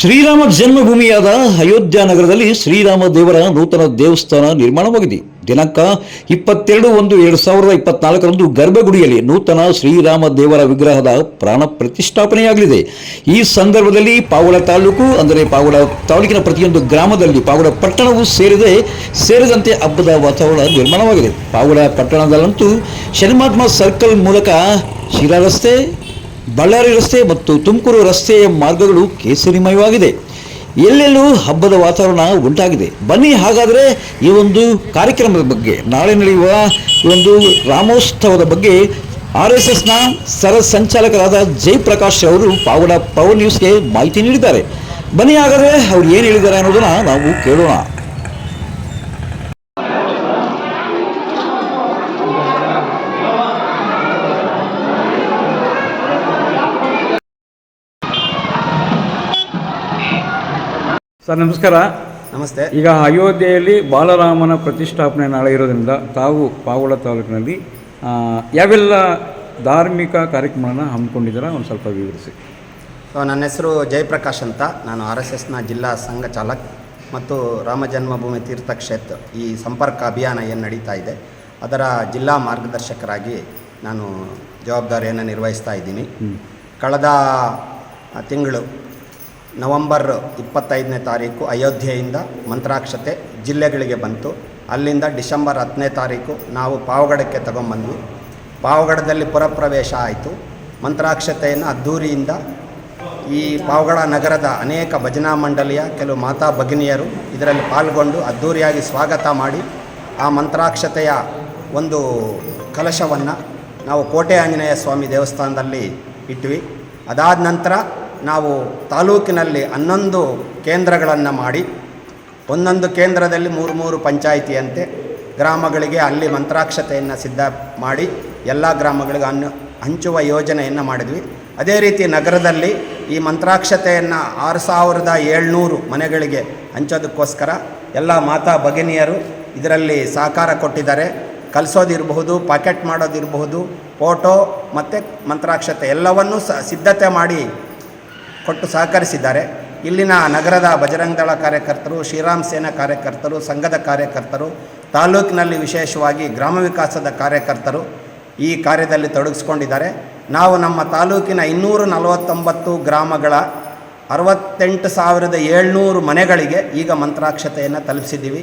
ಶ್ರೀರಾಮ ಜನ್ಮಭೂಮಿಯಾದ ಅಯೋಧ್ಯ ನಗರದಲ್ಲಿ ಶ್ರೀರಾಮ ದೇವರ ನೂತನ ದೇವಸ್ಥಾನ ನಿರ್ಮಾಣವಾಗಿದೆ ದಿನಾಂಕ ಇಪ್ಪತ್ತೆರಡು ಒಂದು ಎರಡು ಸಾವಿರದ ಇಪ್ಪತ್ನಾಲ್ಕರಂದು ಗರ್ಭಗುಡಿಯಲ್ಲಿ ನೂತನ ಶ್ರೀರಾಮ ದೇವರ ವಿಗ್ರಹದ ಪ್ರಾಣ ಪ್ರತಿಷ್ಠಾಪನೆಯಾಗಲಿದೆ. ಈ ಸಂದರ್ಭದಲ್ಲಿ ಪಾವಡ ತಾಲೂಕು, ಅಂದರೆ ಪಾವಡ ತಾಲೂಕಿನ ಪ್ರತಿಯೊಂದು ಗ್ರಾಮದಲ್ಲಿ ಪಾವಡ ಪಟ್ಟಣವೂ ಸೇರಿದೆ. ಸೇರಿದಂತೆ ಹಬ್ಬದ ವಾತಾವರಣ ನಿರ್ಮಾಣವಾಗಿದೆ. ಪಾವಡ ಪಟ್ಟಣದಲ್ಲಂತೂ ಶನಿಮಾತ್ಮ ಸರ್ಕಲ್ ಮೂಲಕ ಶಿರಾ ರಸ್ತೆ ಬಳ್ಳಾರಿ ರಸ್ತೆ ಮತ್ತು ತುಮಕೂರು ರಸ್ತೆಯ ಮಾರ್ಗಗಳು ಕೇಸರಿಮಯವಾಗಿದೆ. ಎಲ್ಲೆಲ್ಲೂ ಹಬ್ಬದ ವಾತಾವರಣ ಉಂಟಾಗಿದೆ. ಬನ್ನಿ ಹಾಗಾದರೆ ಈ ಒಂದು ಕಾರ್ಯಕ್ರಮದ ಬಗ್ಗೆ ನಾಳೆ ನಡೆಯುವ ಈ ಒಂದು ರಾಮೋತ್ಸವದ ಬಗ್ಗೆ ಆರ್ ಎಸ್ ಎಸ್ನ ಸರ ಸಂಚಾಲಕರಾದ ಜಯಪ್ರಕಾಶ್ ಅವರು ಪಾವಡ ಪವರ್ ನ್ಯೂಸ್ಗೆ ಮಾಹಿತಿ ನೀಡಿದ್ದಾರೆ. ಬನ್ನಿ ಹಾಗಾದರೆ ಅವ್ರು ಏನು ಹೇಳಿದ್ದಾರೆ ಅನ್ನೋದನ್ನು ನಾವು ಕೇಳೋಣ. ಸರ್ ನಮಸ್ಕಾರ. ನಮಸ್ತೆ. ಈಗ ಅಯೋಧ್ಯೆಯಲ್ಲಿ ಬಾಲರಾಮನ ಪ್ರತಿಷ್ಠಾಪನೆ ನಾಳೆ ಇರೋದ್ರಿಂದ ತಾವು ಪಾವಳ ತಾಲೂಕಿನಲ್ಲಿ ಯಾವೆಲ್ಲ ಧಾರ್ಮಿಕ ಕಾರ್ಯಕ್ರಮಗಳನ್ನು ಹಮ್ಮಿಕೊಂಡಿದ್ದೀರಾ? ಒಂದು ಸ್ವಲ್ಪ ವಿವರಿಸಿ. ಸೊ ನನ್ನ ಹೆಸರು ಜಯಪ್ರಕಾಶ್ ಅಂತ. ನಾನು ಆರ್ ಎಸ್ ಎಸ್ನ ಜಿಲ್ಲಾ ಸಂಘ ಚಾಲಕ್ ಮತ್ತು ರಾಮ ಜನ್ಮಭೂಮಿ ತೀರ್ಥಕ್ಷೇತ್ರ ಈ ಸಂಪರ್ಕ ಅಭಿಯಾನ ಏನು ನಡೀತಾ ಇದೆ ಅದರ ಜಿಲ್ಲಾ ಮಾರ್ಗದರ್ಶಕರಾಗಿ ನಾನು ಜವಾಬ್ದಾರಿಯನ್ನು ನಿರ್ವಹಿಸ್ತಾ ಇದ್ದೀನಿ. ಕಳೆದ ತಿಂಗಳು ನವಂಬರ್ ಇಪ್ಪತ್ತೈದನೇ ತಾರೀಕು ಅಯೋಧ್ಯೆಯಿಂದ ಮಂತ್ರಾಕ್ಷತೆ ಜಿಲ್ಲೆಗಳಿಗೆ ಬಂತು. ಅಲ್ಲಿಂದ ಡಿಸೆಂಬರ್ ಹತ್ತನೇ ತಾರೀಕು ನಾವು ಪಾವಗಡಕ್ಕೆ ತಗೊಂಬಂದ್ವಿ. ಪಾವಗಡದಲ್ಲಿ ಪುರಪ್ರವೇಶ ಆಯಿತು. ಮಂತ್ರಾಕ್ಷತೆಯನ್ನು ಅದ್ಧೂರಿಯಿಂದ ಈ ಪಾವಗಡ ನಗರದ ಅನೇಕ ಭಜನಾ ಮಂಡಳಿಯ ಕೆಲವು ಮಾತಾ ಭಗಿನಿಯರು ಇದರಲ್ಲಿ ಪಾಲ್ಗೊಂಡು ಅದ್ಧೂರಿಯಾಗಿ ಸ್ವಾಗತ ಮಾಡಿ ಆ ಮಂತ್ರಾಕ್ಷತೆಯ ಒಂದು ಕಲಶವನ್ನು ನಾವು ಕೋಟೆ ಆಂಜನೇಯ ಸ್ವಾಮಿ ದೇವಸ್ಥಾನದಲ್ಲಿ ಇಟ್ವಿ. ಅದಾದ ನಂತರ ನಾವು ತಾಲೂಕಿನಲ್ಲಿ ಹನ್ನೊಂದು ಕೇಂದ್ರಗಳನ್ನು ಮಾಡಿ, ಒಂದೊಂದು ಕೇಂದ್ರದಲ್ಲಿ ಮೂರು ಮೂರು ಪಂಚಾಯಿತಿಯಂತೆ ಗ್ರಾಮಗಳಿಗೆ ಅಲ್ಲಿ ಮಂತ್ರಾಕ್ಷತೆಯನ್ನು ಸಿದ್ಧ ಮಾಡಿ, ಎಲ್ಲ ಗ್ರಾಮಗಳಿಗೆ ಅನ್ನು ಹಂಚುವ ಯೋಜನೆಯನ್ನು ಮಾಡಿದ್ವಿ. ಅದೇ ರೀತಿ ನಗರದಲ್ಲಿ ಈ ಮಂತ್ರಾಕ್ಷತೆಯನ್ನು ಆರು ಸಾವಿರದ ಏಳ್ನೂರು ಮನೆಗಳಿಗೆ ಹಂಚೋದಕ್ಕೋಸ್ಕರ ಎಲ್ಲ ಮಾತಾ ಭಗಿನಿಯರು ಇದರಲ್ಲಿ ಸಹಕಾರ ಕೊಟ್ಟಿದ್ದಾರೆ. ಕಲಿಸೋದಿರಬಹುದು, ಪಾಕೆಟ್ ಮಾಡೋದಿರಬಹುದು, ಫೋಟೋ ಮತ್ತು ಮಂತ್ರಾಕ್ಷತೆ ಎಲ್ಲವನ್ನೂ ಸ ಸಿದ್ಧತೆ ಮಾಡಿ ಕೊಟ್ಟು ಸಹಕರಿಸಿದ್ದಾರೆ. ಇಲ್ಲಿನ ನಗರದ ಬಜರಂಗದಳ ಕಾರ್ಯಕರ್ತರು, ಶ್ರೀರಾಮ್ ಸೇನಾ ಕಾರ್ಯಕರ್ತರು, ಸಂಘದ ಕಾರ್ಯಕರ್ತರು, ತಾಲೂಕಿನಲ್ಲಿ ವಿಶೇಷವಾಗಿ ಗ್ರಾಮ ವಿಕಾಸದ ಕಾರ್ಯಕರ್ತರು ಈ ಕಾರ್ಯದಲ್ಲಿ ತೊಡಗಿಸ್ಕೊಂಡಿದ್ದಾರೆ. ನಾವು ನಮ್ಮ ತಾಲೂಕಿನ ಇನ್ನೂರು ನಲವತ್ತೊಂಬತ್ತು ಗ್ರಾಮಗಳ ಅರವತ್ತೆಂಟು ಸಾವಿರದ ಏಳ್ನೂರು ಮನೆಗಳಿಗೆ ಈಗ ಮಂತ್ರಾಕ್ಷತೆಯನ್ನು ತಲುಪಿಸಿದ್ದೀವಿ.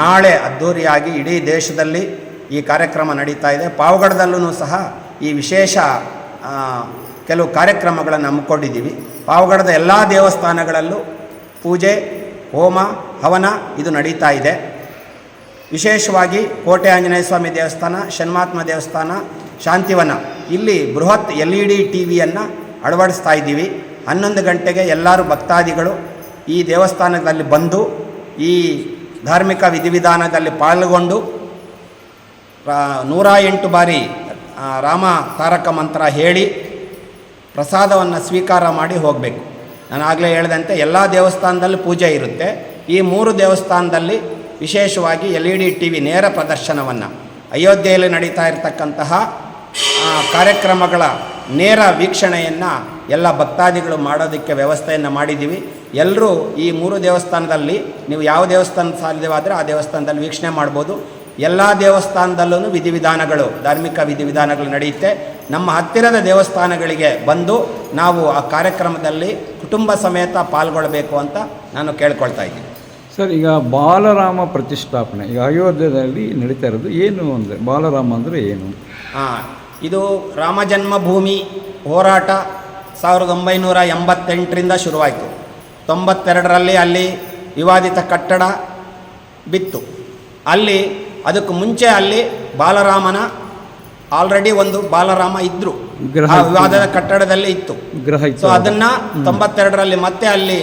ನಾಳೆ ಅದ್ಧೂರಿಯಾಗಿ ಇಡೀ ದೇಶದಲ್ಲಿ ಈ ಕಾರ್ಯಕ್ರಮ ನಡೀತಾ ಇದೆ. ಪಾವಗಡದಲ್ಲೂ ಸಹ ಈ ವಿಶೇಷ ಕೆಲವು ಕಾರ್ಯಕ್ರಮಗಳನ್ನು ಹಮ್ಮಿಕೊಂಡಿದ್ದೀವಿ. ಪಾವಗಡದ ಎಲ್ಲ ದೇವಸ್ಥಾನಗಳಲ್ಲೂ ಪೂಜೆ, ಹೋಮ, ಹವನ ಇದು ನಡೀತಾ ಇದೆ. ವಿಶೇಷವಾಗಿ ಕೋಟೆ ಆಂಜನೇಯ ಸ್ವಾಮಿ ದೇವಸ್ಥಾನ ಶನ್ಮಾತ್ಮ ದೇವಸ್ಥಾನ, ಶಾಂತಿವನ. ಇಲ್ಲಿ ಬೃಹತ್ ಎಲ್ ಇ ಡಿ ಟಿ ವಿಯನ್ನು ಅಳವಡಿಸ್ತಾ ಇದ್ದೀವಿ. ಹನ್ನೊಂದು ಗಂಟೆಗೆ ಎಲ್ಲರೂ ಭಕ್ತಾದಿಗಳು ಈ ದೇವಸ್ಥಾನದಲ್ಲಿ ಬಂದು, ಈ ಧಾರ್ಮಿಕ ವಿಧಿವಿಧಾನದಲ್ಲಿ ಪಾಲ್ಗೊಂಡು ನೂರ ಎಂಟು ಬಾರಿ ರಾಮ ತಾರಕ ಮಂತ್ರ ಹೇಳಿ ಪ್ರಸಾದವನ್ನು ಸ್ವೀಕಾರ ಮಾಡಿ ಹೋಗಬೇಕು. ನಾನು ಆಗಲೇ ಹೇಳಿದಂತೆ ಎಲ್ಲ ದೇವಸ್ಥಾನದಲ್ಲಿ ಪೂಜೆ ಇರುತ್ತೆ. ಈ ಮೂರು ದೇವಸ್ಥಾನದಲ್ಲಿ ವಿಶೇಷವಾಗಿ L E D T V ನೇರ ಪ್ರದರ್ಶನವನ್ನು, ಅಯೋಧ್ಯೆಯಲ್ಲಿ ನಡೀತಾ ಇರತಕ್ಕಂತಹ ಕಾರ್ಯಕ್ರಮಗಳ ನೇರ ವೀಕ್ಷಣೆಯನ್ನು ಎಲ್ಲ ಭಕ್ತಾದಿಗಳು ಮಾಡೋದಕ್ಕೆ ವ್ಯವಸ್ಥೆಯನ್ನು ಮಾಡಿದ್ದೀವಿ ಎಲ್ಲರೂ ಈ ಮೂರು ದೇವಸ್ಥಾನದಲ್ಲಿ, ನೀವು ಯಾವ ದೇವಸ್ಥಾನ ಸಾಧ್ಯವಾದರೆ ಆ ದೇವಸ್ಥಾನದಲ್ಲಿ ವೀಕ್ಷಣೆ ಮಾಡ್ಬೋದು. ಎಲ್ಲ ದೇವಸ್ಥಾನದಲ್ಲೂ ವಿಧಿವಿಧಾನಗಳು, ಧಾರ್ಮಿಕ ವಿಧಿವಿಧಾನಗಳು ನಡೆಯುತ್ತೆ. ನಮ್ಮ ಹತ್ತಿರದ ದೇವಸ್ಥಾನಗಳಿಗೆ ಬಂದು ನಾವು ಆ ಕಾರ್ಯಕ್ರಮದಲ್ಲಿ ಕುಟುಂಬ ಸಮೇತ ಪಾಲ್ಗೊಳ್ಳಬೇಕು ಅಂತ ನಾನು ಕೇಳ್ಕೊಳ್ತಾ ಇದ್ದೀನಿ. ಸರ್ ಈಗ ಬಾಲರಾಮ ಪ್ರತಿಷ್ಠಾಪನೆ ಈಗ ಅಯೋಧ್ಯೆಯಲ್ಲಿ ನಡೀತಾ ಇರೋದು ಏನು ಅಂದರೆ ಬಾಲರಾಮ ಅಂದರೆ ಏನು? ಹಾಂ ಇದು ರಾಮ ಜನ್ಮಭೂಮಿ ಹೋರಾಟ ಸಾವಿರದ ಒಂಬೈನೂರ ಎಂಬತ್ತೆಂಟರಿಂದ ಶುರುವಾಯಿತು. ತೊಂಬತ್ತೆರಡರಲ್ಲಿ ಅಲ್ಲಿ ವಿವಾದಿತ ಕಟ್ಟಡ ಬಿತ್ತು. ಅಲ್ಲಿ ಅದಕ್ಕೆ ಮುಂಚೆ ಅಲ್ಲಿ ಬಾಲರಾಮನ ಆಲ್ರೆಡಿ ಒಂದು ಬಾಲರಾಮ ಇದ್ರು. ವಿವಾದದ ಕಟ್ಟಡದಲ್ಲಿ ಇತ್ತು. ಗ್ರಹ ಸೊ ಅದನ್ನ ತೊಂಬತ್ತೆರಡರಲ್ಲಿ ಮತ್ತೆ ಅಲ್ಲಿ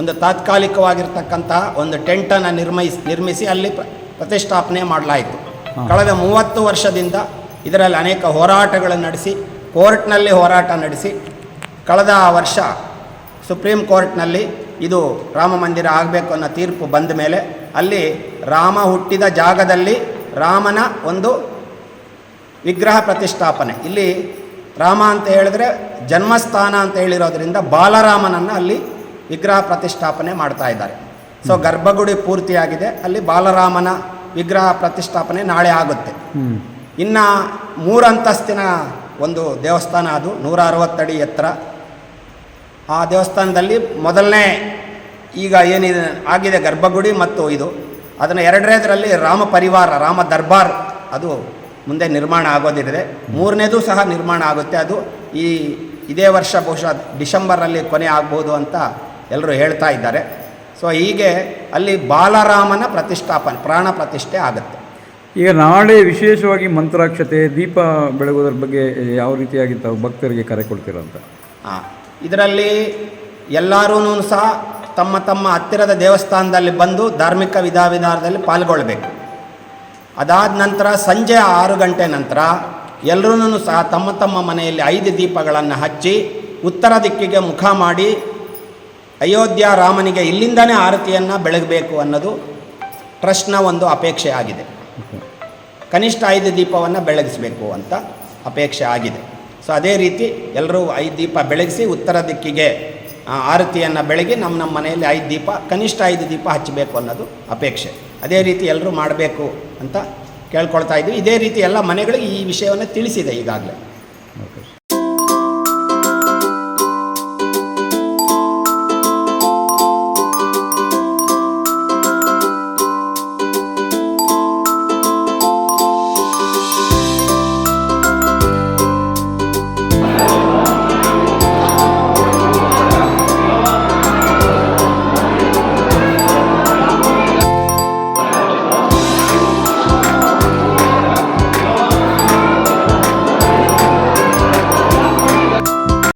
ಒಂದು ತಾತ್ಕಾಲಿಕವಾಗಿರ್ತಕ್ಕಂತಹ ಒಂದು ಟೆಂಟನ್ನು ನಿರ್ಮಿಸಿ ನಿರ್ಮಿಸಿ ಅಲ್ಲಿ ಪ್ರತಿಷ್ಠಾಪನೆ ಮಾಡಲಾಯಿತು. ಕಳೆದ ಮೂವತ್ತು ವರ್ಷದಿಂದ ಇದರಲ್ಲಿ ಅನೇಕ ಹೋರಾಟಗಳನ್ನು ನಡೆಸಿ ಕೋರ್ಟ್ನಲ್ಲಿ ಹೋರಾಟ ನಡೆಸಿ ಕಳೆದ ವರ್ಷ ಸುಪ್ರೀಂ ಕೋರ್ಟ್ನಲ್ಲಿ ಇದು ರಾಮ ಮಂದಿರ ಆಗಬೇಕು ಅನ್ನೋ ತೀರ್ಪು ಬಂದ ಮೇಲೆ ಅಲ್ಲಿ ರಾಮ ಹುಟ್ಟಿದ ಜಾಗದಲ್ಲಿ ರಾಮನ ಒಂದು ವಿಗ್ರಹ ಪ್ರತಿಷ್ಠಾಪನೆ. ಇಲ್ಲಿ ರಾಮ ಅಂತ ಹೇಳಿದ್ರೆ ಜನ್ಮಸ್ಥಾನ ಅಂತ ಹೇಳಿರೋದ್ರಿಂದ ಬಾಲರಾಮನನ್ನು ಅಲ್ಲಿ ವಿಗ್ರಹ ಪ್ರತಿಷ್ಠಾಪನೆ ಮಾಡ್ತಾ ಇದ್ದಾರೆ. ಸೊ ಗರ್ಭಗುಡಿ ಪೂರ್ತಿಯಾಗಿದೆ. ಅಲ್ಲಿ ಬಾಲರಾಮನ ವಿಗ್ರಹ ಪ್ರತಿಷ್ಠಾಪನೆ ನಾಳೆ ಆಗುತ್ತೆ. ಇನ್ನು ಮೂರು ಅಂತಸ್ತಿನ ಒಂದು ದೇವಸ್ಥಾನ ಅದು ನೂರ ಅರವತ್ತಡಿ ಎತ್ತರ. ಆ ದೇವಸ್ಥಾನದಲ್ಲಿ ಮೊದಲನೇ ಈಗ ಏನಿದೆ ಆಗಿದೆ ಗರ್ಭಗುಡಿ ಮತ್ತು ಇದು. ಅದನ್ನು ಎರಡನೇದರಲ್ಲಿ ರಾಮ ಪರಿವಾರ ರಾಮ ದರ್ಬಾರ್ ಅದು ಮುಂದೆ ನಿರ್ಮಾಣ ಆಗೋದಿದೆ ಮೂರನೇದು ಸಹ ನಿರ್ಮಾಣ ಆಗುತ್ತೆ. ಅದು ಈ ಇದೇ ವರ್ಷ ಬಹುಶಃ ಡಿಸೆಂಬರ್ನಲ್ಲಿ ಕೊನೆ ಆಗ್ಬೋದು ಅಂತ ಎಲ್ಲರೂ ಹೇಳ್ತಾ ಇದ್ದಾರೆ. ಸೊ ಹೀಗೆ ಅಲ್ಲಿ ಬಾಲರಾಮನ ಪ್ರತಿಷ್ಠಾಪನೆ ಪ್ರಾಣ ಪ್ರತಿಷ್ಠೆ ಆಗುತ್ತೆ. ಈಗ ನಾಳೆ ವಿಶೇಷವಾಗಿ ಮಂತ್ರಾಕ್ಷತೆ ದೀಪ ಬೆಳಗೋದ್ರ ಬಗ್ಗೆ ಯಾವ ರೀತಿಯಾಗಿ ತಾವು ಭಕ್ತರಿಗೆ ಕರೆ ಕೊಡ್ತೀರಂತ ಹಾಂ ಇದರಲ್ಲಿ ಎಲ್ಲರೂ ಸಹ ತಮ್ಮ ತಮ್ಮ ಹತ್ತಿರದ ದೇವಸ್ಥಾನದಲ್ಲಿ ಬಂದು ಧಾರ್ಮಿಕ ವಿಧಾವಿಧಾನದಲ್ಲಿ ಪಾಲ್ಗೊಳ್ಬೇಕು. ಅದಾದ ನಂತರ ಸಂಜೆ ಆರು ಗಂಟೆ ನಂತರ ಎಲ್ಲರೂ ಸಹ ತಮ್ಮ ತಮ್ಮ ಮನೆಯಲ್ಲಿ ಐದು ದೀಪಗಳನ್ನು ಹಚ್ಚಿ ಉತ್ತರ ದಿಕ್ಕಿಗೆ ಮುಖ ಮಾಡಿ, ಅಯೋಧ್ಯ ರಾಮನಿಗೆ ಇಲ್ಲಿಂದನೇ ಆರತಿಯನ್ನು ಬೆಳಗಬೇಕು ಅನ್ನೋದು ಟ್ರಸ್ಟ್ನ ಒಂದು ಅಪೇಕ್ಷೆ ಆಗಿದೆ. ಕನಿಷ್ಠ ಐದು ದೀಪವನ್ನು ಬೆಳಗಿಸಬೇಕು ಅಂತ ಅಪೇಕ್ಷೆ ಆಗಿದೆ. ಸೊ, ಅದೇ ರೀತಿ ಎಲ್ಲರೂ ಐದು ದೀಪ ಬೆಳಗಿಸಿ ಉತ್ತರ ದಿಕ್ಕಿಗೆ ಆರತಿಯನ್ನು ಬೆಳಗಿ ನಮ್ಮ ನಮ್ಮ ಮನೆಯಲ್ಲಿ ಐದು ದೀಪ, ಕನಿಷ್ಠ ಐದು ದೀಪ ಹಚ್ಚಬೇಕು ಅನ್ನೋದು ಅಪೇಕ್ಷೆ. ಅದೇ ರೀತಿ ಎಲ್ಲರೂ ಮಾಡಬೇಕು. ಅಂತ ಕೇಳ್ಕೊಳ್ತಾ ಇದ್ವಿ ಇದೇ ರೀತಿ ಎಲ್ಲ ಮನೆಗಳಿಗೆ ಈ ವಿಷಯವನ್ನು ತಿಳಿಸಿದೆ ಈಗಾಗಲೇ.